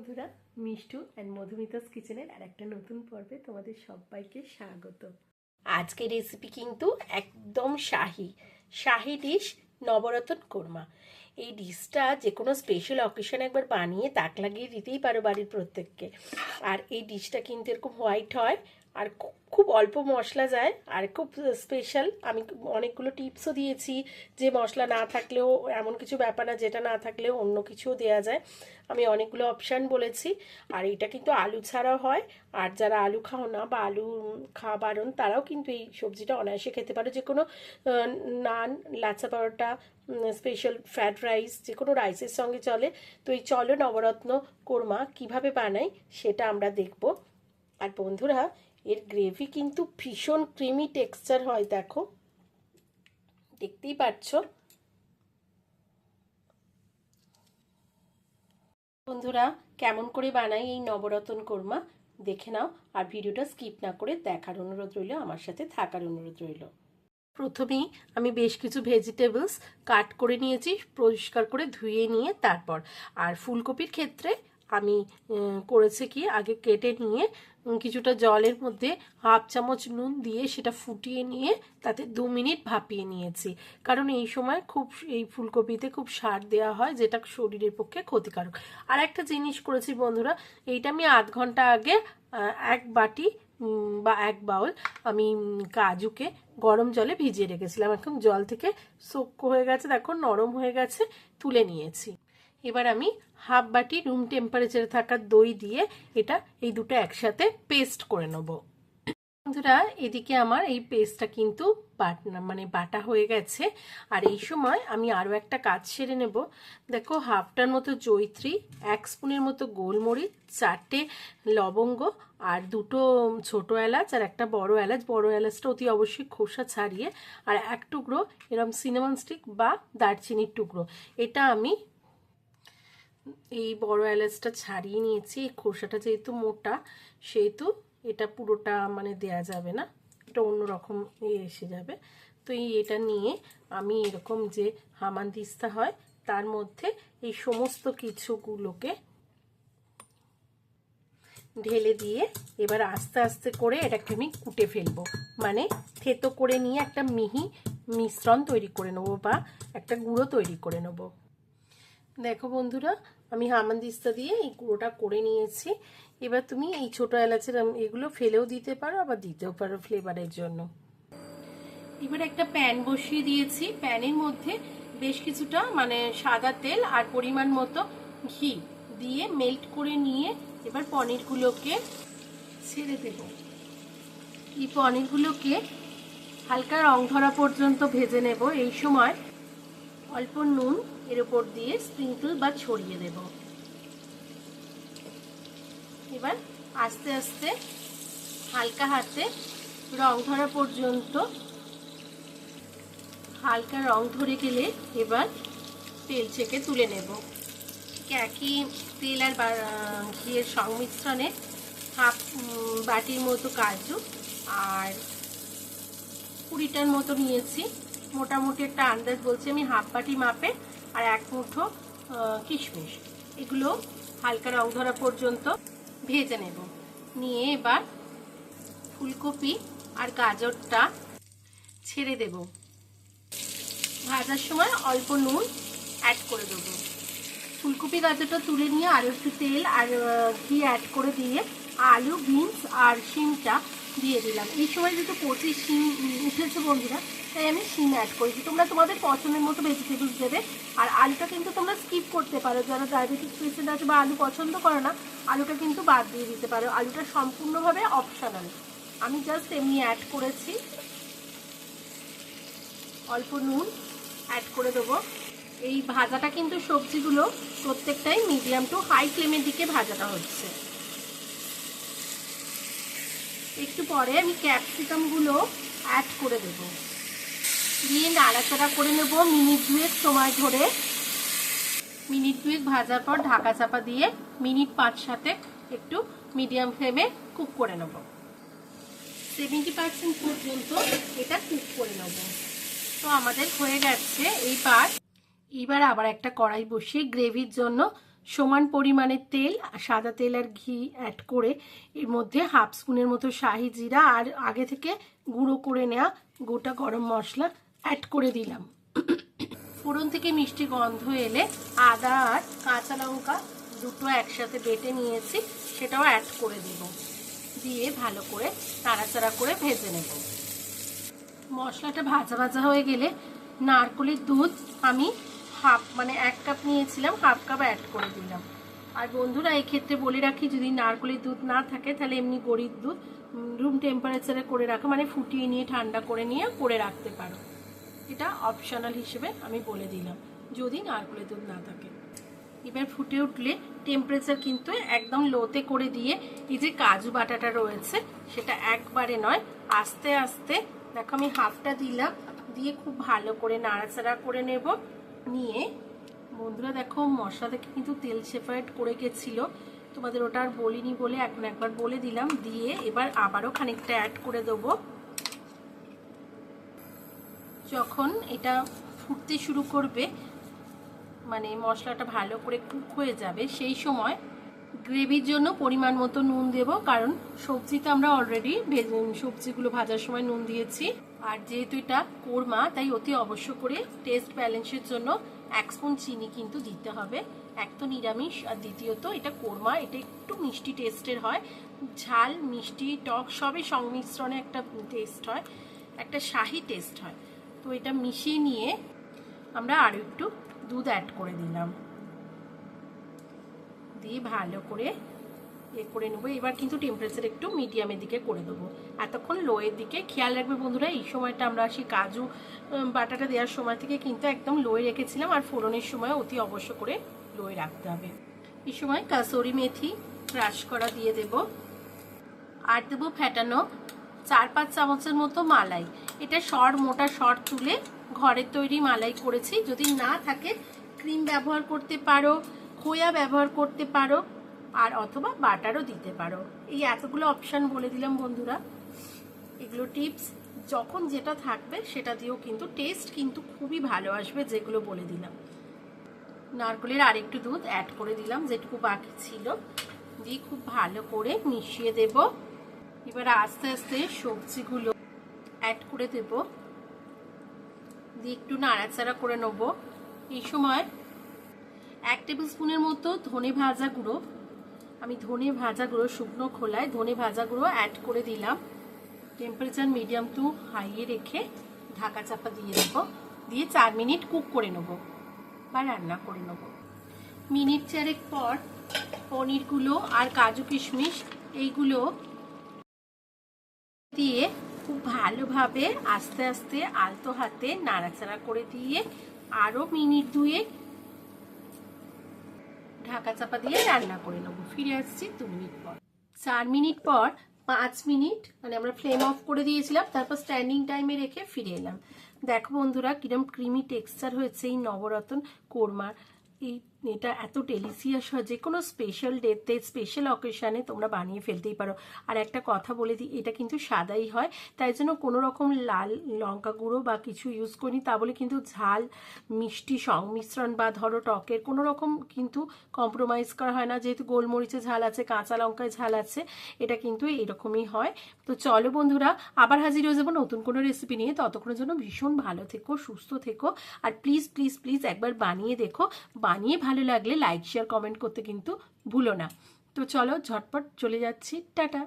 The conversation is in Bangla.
বন্ধুরা, মিষ্টু অ্যান্ড মধুমিতাস কিচেনের আর একটা নতুন পর্বে তোমাদের সবাইকে স্বাগত। আজকের রেসিপি কিন্তু একদম শাহি। শাহি ডিশ নবরতন কোরমা। এই ডিশটা যে কোনো স্পেশাল অকেশনে একবার বানিয়ে তাক লাগিয়ে দিতেই পারো বাড়ির প্রত্যেককে। আর এই ডিশটা কিন্তু এরকম হোয়াইট হয় আর খুব অল্প মশলা যায়, আর খুব স্পেশাল আমি অনেকগুলো টিপসও দিয়েছি যে মশলা না থাকলেও, এমন কিছু ব্যাপার না যেটা না থাকলেও অন্য কিছুও দেওয়া যায়। আমি অনেকগুলো অপশান বলেছি, আর এটা কিন্তু আলু ছাড়াও হয়। আর যারা আলু খাও না বা আলু খাওয়া বারণ, তারাও কিন্তু এই সবজিটা অনায়াসে খেতে পারো। যে কোনো naan lachha paratha special fried rice যে কোনো রাইসের সঙ্গে চলে। তো এই চলো নবরত্ন কোরমা কীভাবে বানাই, সেটা আমরা দেখব। আর বন্ধুরা এর গ্রেভি কিন্তু ভীষণ ক্রিমি টেক্সচার হয়, দেখো। দেখতেই পাচ্ছ বন্ধুরা, কেমন করে বানাই এই নবরত্ন কোরমা, দেখে নাও। আর ভিডিওটা স্কিপ না করে দেখার অনুরোধ রইল, আমার সাথে থাকার অনুরোধ রইল। প্রথমেই আমি বেশ কিছু ভেজিটেবলস কাট করে নিয়েছি, পরিষ্কার করে ধুয়ে নিয়ে তারপর। আর ফুলকপির ক্ষেত্রে আমি করেছি কি, আগে কেটে নিয়ে কিছুটা জলের মধ্যে হাফ চামচ নুন দিয়ে সেটা ফুটিয়ে নিয়ে তাতে দু মিনিট ভাপিয়ে নিয়েছি। কারণ এই সময় খুব, এই ফুলকপিতে খুব সার দেওয়া হয়, যেটা শরীরের পক্ষে ক্ষতিকারক। আর একটা জিনিস করেছি বন্ধুরা, এইটা আমি আধ ঘণ্টা আগে এক বাটি বা এক বাউল আমি কাজুকে গরম জলে ভিজিয়ে রেখেছিলাম। এখন জল থেকে সোক হয়ে গেছে, দেখো, নরম হয়ে গেছে, তুলে নিয়েছি। এবার আমি হাফ বাটি রুম টেম্পারেচারে থাকা দই দিয়ে এটা এই দুটো একসাথে পেস্ট করে নেব। বন্ধুরা, এদিকে আমার এই পেস্টটা কিন্তু মানে বাটা হয়ে গেছে। আর এই সময় আমি আরও একটা কাজ সেরে নেব। দেখো, হাফটার মতো জৈত্রী এক স্পুনের মতো গোলমরিচ, চারটে লবঙ্গ আর দুটো ছোট এলাচ আর একটা বড় এলাচ। বড় এলাচটা অতি অবশ্যই খোসা ছাড়িয়ে আর এক টুকরো এরম সিনেমন স্টিক বা দারচিনির টুকরো। এটা আমি এই বড় এলাচটা ছাড়িয়ে নিয়েছি, এই খোসাটা যেহেতু মোটা, সেহেতু এটা পুরোটা মানে দেয়া যাবে না, এটা অন্যরকম এসে যাবে। তো এই এটা নিয়ে আমি এরকম যে হামানদিস্তা হয়, তার মধ্যে এই সমস্ত কিছুগুলোকে ঢেলে দিয়ে এবার আস্তে আস্তে করে এটাকে আমি কুটে ফেলব। মানে থেতো করে নিয়ে একটা মিহি মিশ্রণ তৈরি করে নেব বা একটা গুঁড়ো তৈরি করে নেব। দেখো বন্ধুরা আমি হামানদিস্তা দিয়ে এই গুঁড়োটা করে নিয়েছি। এবার তুমি এই ছোট এলাচের এগুলো ফেলেও দিতে পারো, আবার দিতেও পারো ফ্লেভারের জন্য। এবার একটা প্যান বসিয়ে দিয়েছি। প্যানের মধ্যে বেশ কিছুটা মানে সাদা তেল আর পরিমাণ মতো ঘি দিয়ে মেল্ট করে নিয়ে এবার পনিরগুলোকে ছেড়ে দেব। এই পনিরগুলোকে হালকা রং ধরা পর্যন্ত ভেজে নেব। এই সময় অল্প নুন এর উপর দিয়ে স্প্রিঙ্কল বা ছড়িয়ে দেব। এবার আস্তে আস্তে হালকা হাতে রং ধরা পর্যন্ত হালকা রং ধরে গেলে এবার তেল ছেঁকে তুলে নেব। একই তেল আর ঘিয়ের সংমিশ্রণে হাফ বাটির মতো কাজু আর কুড়িটার মতো নিয়েছি। মোটামুটি একটা আন্দাজ বলছি আমি হাফ বাটি মাপে আর এক মুঠো কিশমিশ। এগুলো হালকা রং ধরা পর্যন্ত ভেজে নেব। নিয়ে এবার ফুলকপি আর গাজরটা ছেড়ে দেব। ভাজার সময় অল্প নুন অ্যাড করে দেবো। ফুলকপি, গাজরটা তুলে নিয়ে আরও একটু তেল আর ঘি অ্যাড করে দিয়ে আলু, বিনস আর শিমটা দিয়ে দিলাম। এই সময় যেহেতু কচি শিম উঠেছে বন্ধুরা তাই আমি শিম অ্যাড করেছি। তোমরা তোমাদের পছন্দের মতো ভেজিটেবলস দেবে। আর আলুটা কিন্তু তোমরা স্কিপ করতে পারো। যারা ডায়াবেটিস পেশেন্ট আছে বা আলু পছন্দ করে না, আলুটা কিন্তু বাদ দিয়ে দিতে পারো। আলুটা সম্পূর্ণভাবে অপশনাল আমি জাস্ট এমনি অ্যাড করেছি। অল্প নুন অ্যাড করে দেবো। এই ভাজাটা কিন্তু সবজিগুলো প্রত্যেকটাই মিডিয়াম টু হাই ফ্লেমের দিকে ভাজাটা হচ্ছে। একটু পরে আমি ক্যাপসিকামগুলো অ্যাড করে দেব। দিয়ে নাড়াচাড়া করে নেব মিনিট দুয়েক সময় ধরে। মিনিট দুয়েক ভাজার পর ঢাকা চাপা দিয়ে মিনিট পাঁচ সাথে একটু মিডিয়াম ফ্লেমে কুক করে নেব। সেভেন্টি পার্সেন্ট পর্যন্ত এটা কুক করে নেব। তো আমাদের হয়ে গেছে এই এইবার এবার আবার একটা কড়াই বসিয়ে গ্রেভির জন্য সমান পরিমাণের তেল, সাদা তেল আর ঘি অ্যাড করে এর মধ্যে হাফ স্পুনের মতো শাহি জিরা আর আগে থেকে গুঁড়ো করে নেওয়া গোটা গরম মশলা অ্যাড করে দিলাম। ফোড়ন থেকে মিষ্টি গন্ধ এলে আদা আর কাঁচা লঙ্কা দুটো একসাথে বেটে নিয়েছি, সেটাও অ্যাড করে দিব। দিয়ে ভালো করে নাড়াচাড়া করে ভেজে নেব। মশলাটা ভাজা ভাজা হয়ে গেলে নারকলের দুধ আমি হাফ মানে এক কাপ নিয়েছিলাম, হাফ কাপ অ্যাড করে দিলাম। আর বন্ধুরা এই ক্ষেত্রে বলে রাখি, যদি নারকলের দুধ না থাকে, তাহলে এমনি গরিব দুধ রুম টেম্পারেচারে করে রাখা মানে ফুটিয়ে নিয়ে ঠান্ডা করে নিয়ে করে রাখতে পারো। এটা অপশনাল হিসেবে আমি বলে দিলাম, যদি নারকলের দুধ না থাকে। এবার ফুটে উঠলে টেম্পারেচার কিন্তু একদম লোতে করে দিয়ে এই যে কাজু বাটাটা রয়েছে, সেটা একবারে নয়, আস্তে আস্তে, দেখো আমি হাফটা দিলাম, দিয়ে খুব ভালো করে নাড়াচাড়া করে নেব। নিয়ে, বন্ধুরা দেখো মশলা থেকে কিন্তু তেল সেপারেট করে গেছিল, তোমাদের ওটা আর বলিনি বলে এখন একবার বলে দিলাম, দিয়ে এবার আবারও খানিকটা অ্যাড করে দেবো। যখন এটা ফুটতে শুরু করবে মানে মশলাটা ভালো করে কুক হয়ে যাবে, সেই সময় গ্রেভির জন্য পরিমাণ মতো নুন দেব, কারণ সবজিতে আমরা অলরেডি সবজিগুলো ভাজার সময় নুন দিয়েছি। আর যেহেতু এটা কোরমা, তাই অতি অবশ্য করে টেস্ট ব্যালেন্সের জন্য এক স্পুন চিনি কিন্তু দিতে হবে। এক তো নিরামিষ, আর দ্বিতীয়ত এটা কোরমা, এটা একটু মিষ্টি টেস্টের হয়। ঝাল, মিষ্টি, টক সবই সংমিশ্রণে একটা টেস্ট হয়, একটা শাহি টেস্ট হয়। তো এটা মিশিয়ে নিয়ে আমরা আরও একটু দুধ অ্যাড করে দিলাম। দিয়ে ভালো করে এ করে নেব। এবার কিন্তু টেম্পারেচার একটু মিডিয়ামের দিকে করে দেবো। এতক্ষণ লোয়ের দিকে। খেয়াল রাখবে বন্ধুরা, এই সময়টা আমরা সেই কাজু বাটাটা দেওয়ার সময় থেকে কিন্তু একদম লোয়ে রেখেছিলাম। আর ফোড়নের সময় অতি অবশ্য করে লোয়ে রাখতে হবে। এই সময় কাসরি মেথি ক্রাশ করা দিয়ে দেব। আর দেবো ফ্যাটানো চার পাঁচ চামচের মতো মালাই। এটা সর, মোটা সর তুলে ঘরের তৈরি মালাই করেছি। যদি না থাকে, ক্রিম ব্যবহার করতে পারো, খোয়া ব্যবহার করতে পারো, আর অথবা বাটারও দিতে পারো। এই এতগুলো অপশান বলে দিলাম বন্ধুরা। এগুলো টিপস, যখন যেটা থাকবে সেটা দিয়েও কিন্তু টেস্ট কিন্তু খুবই ভালো আসবে, যেগুলো বলে দিলাম। নারকলের আরেকটু দুধ অ্যাড করে দিলাম, যেটুকু বাকি ছিল। দিয়ে খুব ভালো করে মিশিয়ে দেব। এবার আস্তে আস্তে সবজিগুলো অ্যাড করে দেব। দিয়ে একটু নাড়াচাড়া করে নেব। এই সময় এক টেবিল স্পুনের মতো ধনে ভাজা গুঁড়ো। আমি ধনে ভাজা গুঁড়ো শুকনো খোলায় ধনে ভাজা গুঁড়ো অ্যাড করে দিলাম। টেম্পারেচার মিডিয়াম টু হাইয়ে রেখে ঢাকা চাপা দিয়ে দেবো। দিয়ে চার মিনিট কুক করে নেব বা রান্না করে নেব। মিনিট চারেক পর পনিরগুলো আর কাজু কিশমিশ, এইগুলো দিয়ে খুব ভালোভাবে আস্তে আস্তে আলতো হাতে নাড়াচাড়া করে দিয়ে আরও মিনিট দুয়ে ঢাকা চাপা দিয়ে রান্না করে নেব। ফিরে আসছি দু মিনিট পর। চার মিনিট পর, পাঁচ মিনিট মানে আমরা ফ্লেম অফ করে দিয়েছিলাম, তারপর স্ট্যান্ডিং টাইমে রেখে ফিরে এলাম। দেখো বন্ধুরা, কিরম ক্রিমি টেক্সচার হয়েছে এই নবরত্ন কোরমার। এই এটা এত ডেলিসিয়াস হয়, যে কোনো স্পেশাল ডেতে স্পেশাল অকেশানে তোমরা বানিয়ে ফেলতেই পারো। আর একটা কথা বলে দিই, এটা কিন্তু সাদাই হয়, তাই জন্য কোনো রকম লাল লঙ্কা গুঁড়ো বা কিছু ইউজ করিনি, তা বলে কিন্তু ঝাল, মিষ্টি সংমিশ্রণ বা ধরো টকের কোনো রকম কিন্তু কম্প্রোমাইজ করা হয় না, যেহেতু গোলমরিচে ঝাল আছে, কাঁচা লঙ্কায় ঝাল আছে, এটা কিন্তু এরকমই হয়। তো চলো বন্ধুরা, আবার হাজির হয়ে যাব নতুন কোনো রেসিপি নিয়ে। ততক্ষণের জন্য ভীষণ ভালো থেকো, সুস্থ থেকো, আর প্লিজ প্লিজ প্লিজ একবার বানিয়ে দেখো, বানিয়ে ভালো লাগলে লাইক শেয়ার কমেন্ট করতে কিন্তু ভুলো না। তো চলো ঝটপট চলে যাচ্ছি। টাটা।